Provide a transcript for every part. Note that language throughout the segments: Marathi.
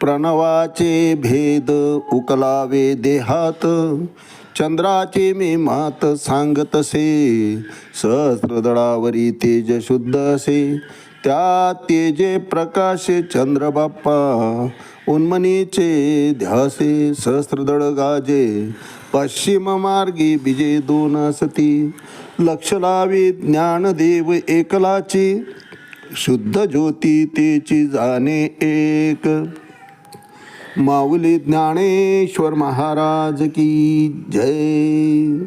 प्रणवाचे भेद उकलावे देहात. चंद्राचे मी मात सांगतसे सहस्रदळावरी तेज शुद्ध असे. त्या तेजे प्रकाश चंद्रबाप्पा. उन्मनीचे ध्यासे सहस्रदळ गाजे. पश्चिम मार्गी बिजे दोन असती. लक्ष लावी ज्ञानदेव एकलाची. शुद्ध ज्योती तेची जाणे एक. माऊली ज्ञानेश्वर महाराज की जय.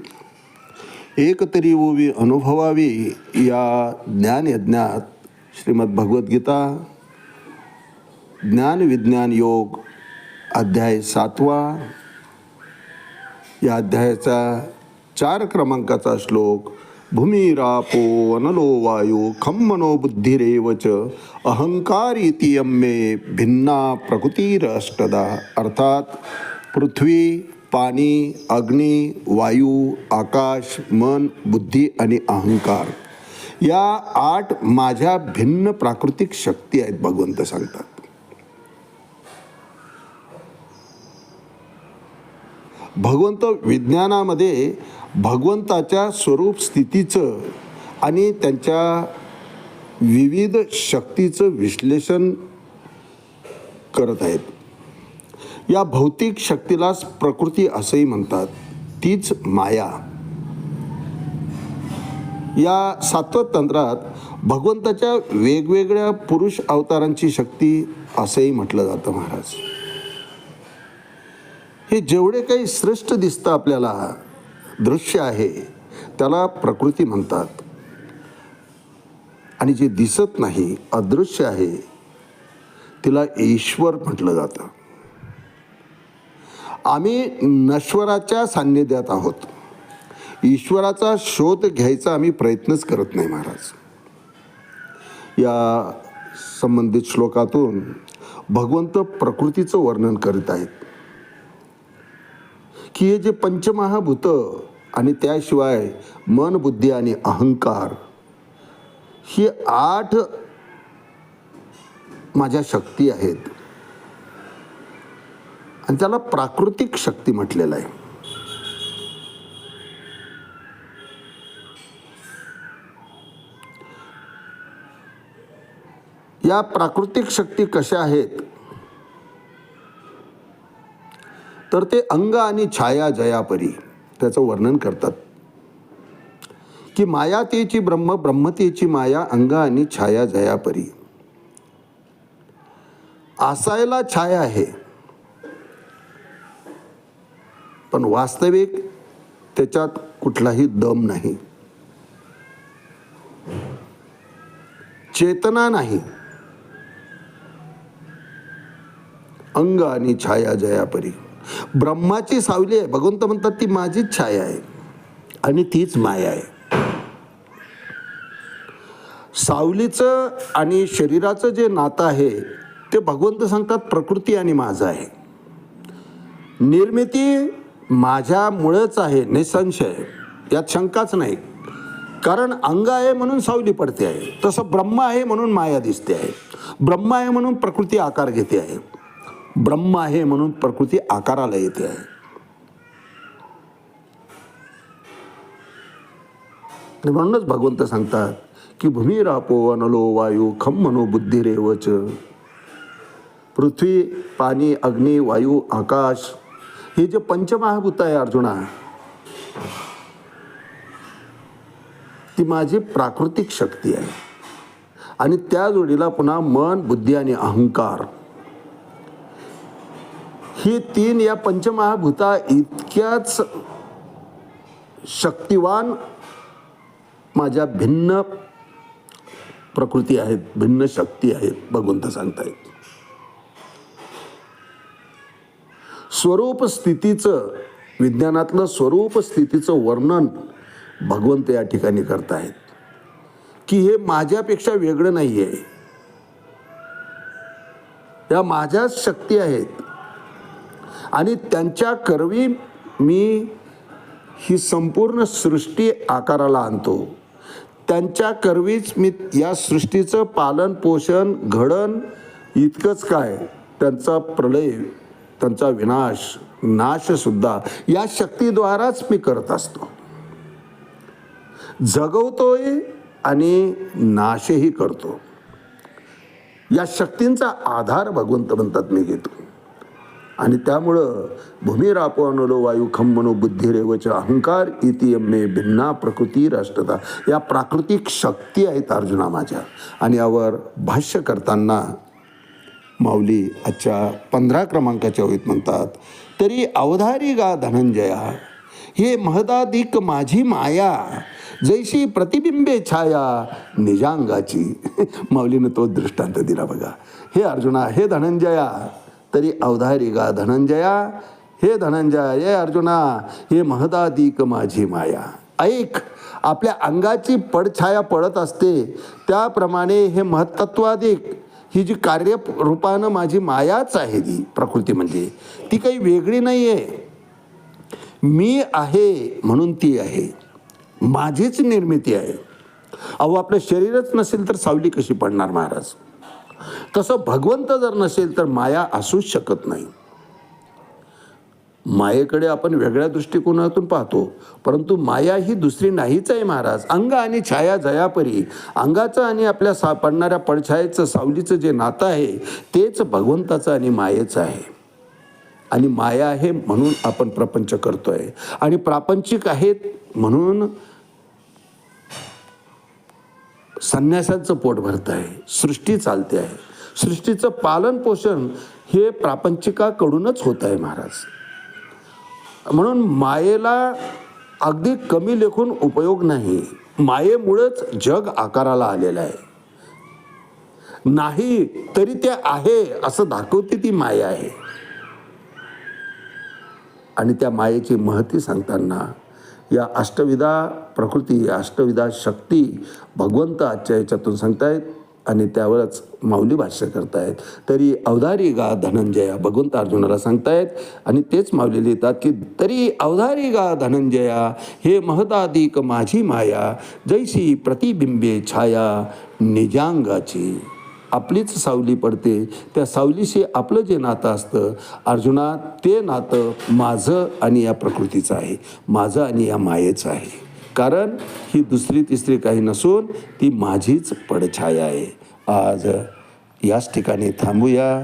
एकतरी ओवी अनुभवावी या ज्ञानयज्ञात श्रीमद भगवद्गीता ज्ञान विज्ञान योग अध्याय सातवा. या अध्यायाचा चार क्रमांकाचा श्लोक भूमिरापो अनलो वायू खम मनो च। अहंकार इति यम्मे भिन्ना प्रकृतीरष्टदा। अर्थात पृथ्वी पाणी अग्नी वायू आकाश मन बुद्धी आणि अहंकार। या आठ माझ्या भिन्न प्राकृतिक शक्ती आहेत भगवंत सांगतात। भगवंत विज्ञानामध्ये भगवंताच्या स्वरूप स्थितीचं आणि त्यांच्या विविध शक्तीचं विश्लेषण करत आहेत. या भौतिक शक्तीलाच प्रकृती असंही म्हणतात. तीच माया. या सातव तंत्रात भगवंताच्या वेगवेगळ्या पुरुष अवतारांची शक्ती असंही म्हटलं जातं महाराज. हे जेवढे काही श्रेष्ठ दिसतं आपल्याला दृश्य आहे त्याला प्रकृती म्हणतात. आणि जे दिसत नाही अदृश्य आहे तिला ईश्वर म्हटलं जातं. आम्ही नश्वराच्या सान्निध्यात आहोत. ईश्वराचा शोध घ्यायचा आम्ही प्रयत्नच करत नाही महाराज. या संबंधित श्लोकातून भगवंत प्रकृतीचं वर्णन करीत आहेत. की हे जे पंचमहाभूत आणि त्याशिवाय मन बुद्धी आणि अहंकार ही आठ माझ्या शक्ती आहेत. आणि त्याला प्राकृतिक शक्ती म्हटलेलं आहे. या प्राकृतिक शक्ती कशा आहेत? तर ते अंग आणि छाया जयापरी. त्याचं वर्णन करतात. की मायातेची ब्रह्म ब्रह्मतेची माया अंग आणि छाया जयापरी. असायला छाया आहे. पण वास्तविक त्याच्यात कुठलाही दम नाही. चेतना नाही. अंग आणि छाया जयापरी. ब्रह्माची सावली आहे. भगवंत म्हणतात ती माझीच छाया आहे. आणि तीच माया आहे. सावलीचं आणि शरीराचं जे नातं आहे ते भगवंत सांगतात प्रकृती आणि माझं आहे. निर्मिती माझ्यामुळेच आहे निसंशय. यात शंकाच नाही. कारण अंग आहे म्हणून सावली पडते आहे. तसं ब्रह्म आहे म्हणून माया दिसते आहे. ब्रह्म आहे म्हणून प्रकृती आकार घेते आहे. ब्रह्म आहे म्हणून प्रकृती आकाराला येते. आहे आणि म्हणूनच भगवंत सांगतात की भूमी रापो अनलो वायू खम मनो बुद्धी रेवच. पृथ्वी पाणी अग्नी वायू आकाश हे जे पंचमहाभूत आहे अर्जुना ती माझी प्राकृतिक शक्ती आहे. आणि त्या जोडीला पुन्हा मन बुद्धी आणि अहंकार ही तीन या पंचमहाभूता इतक्याच शक्तिवान माझ्या भिन्न प्रकृती आहेत भिन्न शक्ती आहेत भगवंत सांगतायत स्वरूप स्थितीचं विज्ञानातलं स्वरूप स्थितीचं वर्णन भगवंत या ठिकाणी करतायत की हे माझ्यापेक्षा वेगळं नाही आहे या माझ्याच शक्ती आहेत. आणि त्यांच्या करवी मी ही संपूर्ण सृष्टी आकाराला आणतो. त्यांच्या करवीच मी या सृष्टीचं पालन पोषण घडण इतकंच काय? त्यांचा प्रलय त्यांचा विनाश नाशसुद्धा या शक्तीद्वाराच मी करत असतो. जगवतोय आणि नाशही करतो. या शक्तींचा आधार भगवंत म्हणतात मी घेतो. आणि त्यामुळं भूमिरापवनलो वायू खम मनो बुद्धिरेवच अहंकार इति मे भिन्ना प्रकृती राष्ट्रता. या प्राकृतिक शक्ती आहेत अर्जुना माझ्या. आणि यावर भाष्य करताना माऊली आजच्या पंधरा क्रमांकाच्या ओळीत म्हणतात तरी अवधारी गा धनंजया हे महदाधिक माझी माया जैशी प्रतिबिंबे छाया निजांगाची. माऊलीनं तो दृष्टांत दिला बघा. हे अर्जुना हे धनंजया तरी अवधारी गा धनंजया. हे धनंजया हे अर्जुना हे महदादिक माझी माया. ऐक आपल्या अंगाची पडछाया पडत असते. त्याप्रमाणे हे महत्त्वाधिक ही जी कार्य रूपानं माझी मायाच आहे ती प्रकृती म्हणजे ती काही वेगळी नाही आहे मी आहे म्हणून ती आहे. माझीच निर्मिती आहे. अहो आपलं शरीरच नसेल तर सावली कशी पडणार महाराज? तसं भगवंत जर नसेल तर माया असूच शकत नाही. मायेकडे आपण वेगळ्या दृष्टिकोनातून पाहतो परंतु माया ही दुसरी नाहीच आहे महाराज. अंग आणि छाया जयापरी. अंगाचं आणि आपल्या सा पडणाऱ्या पडछायेचं सावलीचं जे नातं आहे तेच भगवंताचं आणि मायेचं आहे. आणि माया आहे म्हणून आपण प्रपंच करतोय. आणि प्रापंचिक आहेत म्हणून संन्यासाचं पोट भरत आहे सृष्टी चालते आहे. सृष्टीचं पालन पोषण हे प्रापंचिकाकडूनच होत आहे महाराज. म्हणून मायेला अगदी कमी लेखून उपयोग नाही. मायेमुळेच जग आकाराला आलेलं आहे. नाही तरी ते आहे असं दाखवते ती माया आहे. आणि त्या मायेची महती सांगताना या अष्टविधा प्रकृती अष्टविधा शक्ती भगवंत आजच्या याच्यातून सांगतायत आणि त्यावरच माऊली भाष्य करतायत. तरी अवधारी गा धनंजया भगवंत अर्जुनाला सांगतायत आणि तेच माऊली लिहितात की तरी अवधारी गा धनंजया हे महदाधिक माझी माया जैसी प्रतिबिंबे छाया निजांगाची. आपलीच सावली पडते. त्या सावलीशी आपलं जे नातं असतं अर्जुना ते नातं माझं आणि या प्रकृतीचं आहे. माझं आणि या मायेचं आहे. कारण ही दुसरी तिसरी काही नसून ती माझीच पडछाया आहे. आज याच ठिकाणी थांबूया.